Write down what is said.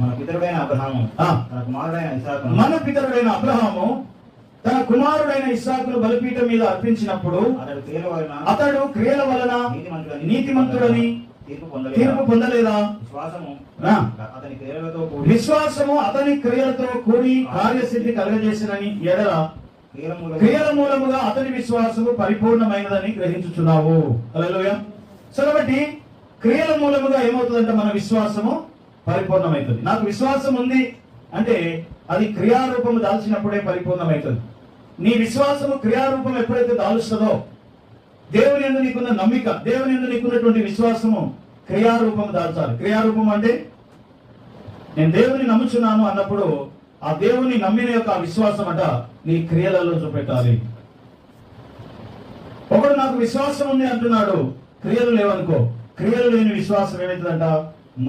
మన పితరుడైన అబ్రహాము. తన కుమారుడైన ఇసాకును మన పితరుడైన అబ్రహాము తన కుమారుడైన ఇస్సాకును బలిపీఠం మీద అర్పించినప్పుడు అతడు క్రియల వలన అతడు క్రియల వలన నీతిమంతుడని తీర్పు పొందలేదు? విశ్వాసము. అతని క్రియలతో కూడి విశ్వాసము అతని క్రియలతో కూడి కార్యసిద్ధి కలగజేసినని ఎడల క్రియల మూలము క్రియల మూలముగా అతని విశ్వాసము పరిపూర్ణమైనదని గ్రహించుచున్నావు. సో కాబట్టి క్రియల మూలముగా ఏమవుతుందంటే మన విశ్వాసము పరిపూర్ణమవుతుంది. నాకు విశ్వాసం ఉంది అంటే అది క్రియారూపము దాల్చినప్పుడే పరిపూర్ణమవుతుంది. నీ విశ్వాసము క్రియారూపం ఎప్పుడైతే దాలుస్తుందో దేవుని ఎందు నీకున్న నమ్మిక దేవుని ఎందు నీకున్నటువంటి విశ్వాసము క్రియారూపం దాల్చాలి. క్రియారూపం అంటే నేను దేవుని నమ్ముచున్నాను అన్నప్పుడు ఆ దేవుని నమ్మిన యొక్క విశ్వాసం అట నీ క్రియలలో చూపెట్టాలి. ఒకడు నాకు విశ్వాసం ఉంది అంటున్నాడు క్రియలు లేవనుకో. క్రియలు లేని విశ్వాసం ఏమవుతుందంట